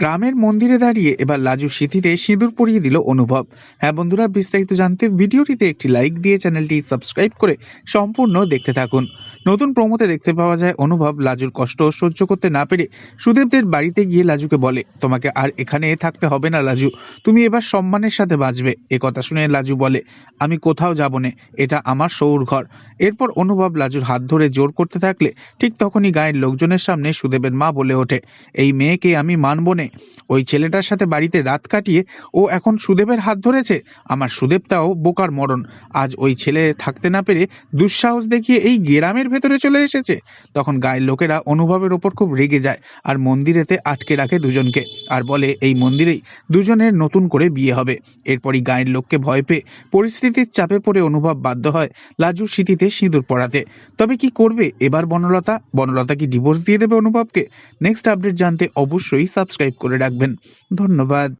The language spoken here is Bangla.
গ্রামের মন্দিরে দাঁড়িয়ে এবার লাজুর সিঁথিতে সিঁদুর পরিয়ে দিল অনুভব। হ্যাঁ বন্ধুরা, বিস্তারিত জানতে ভিডিওটিতে একটি লাইক দিয়ে চ্যানেলটি সাবস্ক্রাইব করে সম্পূর্ণ দেখতে থাকুন। নতুন প্রমোতে দেখতে পাওয়া যায় অনুভব, লাজুর কষ্ট সহ্য করতে না পেরে সুদেবদের বাড়িতে গিয়ে লাজুকে বলে, তোমাকে আর এখানে থাকতে হবে না লাজু, তুমি এবার সম্মানের সাথে বাঁচবে। এ কথা শুনে লাজু বলে, আমি কোথাও যাব না, এটা আমার সৌর ঘর। এরপর অনুভব লাজুর হাত ধরে জোর করতে থাকলে ঠিক তখনই গায়ের লোকজনের সামনে সুদেবের মা বলে ওঠে, এই মেয়েকে আমি মানব নে ওই ছেলেটার সাথে বাড়িতে রাত কাটিয়ে ও এখন সুদেবের হাত ধরেছে, আমার সুদেবটাও বোকার মরণ। আজ ওই ছেলে থাকতে না পেরে দুঃসাহস দেখিয়ে এই গ্রামের ভেতরে চলে এসেছে। তখন গায়ের লোকেরা অনুভবের ওপর খুব রেগে যায় আর মন্দিরেতে আটকে রাখে দুজনকে আর বলে, এই মন্দিরেই দুজনের নতুন করে বিয়ে হবে। এরপরই গায়ের লোককে ভয় পেয়ে পরিস্থিতির চাপে পড়ে অনুভব বাধ্য হয় লাজুর স্মৃতিতে সিঁদুর পড়াতে তবে কি করবে এবার বনলতা? বনলতা কি ডিভোর্স দিয়ে দেবে অনুভবকে? নেক্সট আপডেট জানতে অবশ্যই সাবস্ক্রাইব করে রাখবেন ধন্যবাদ।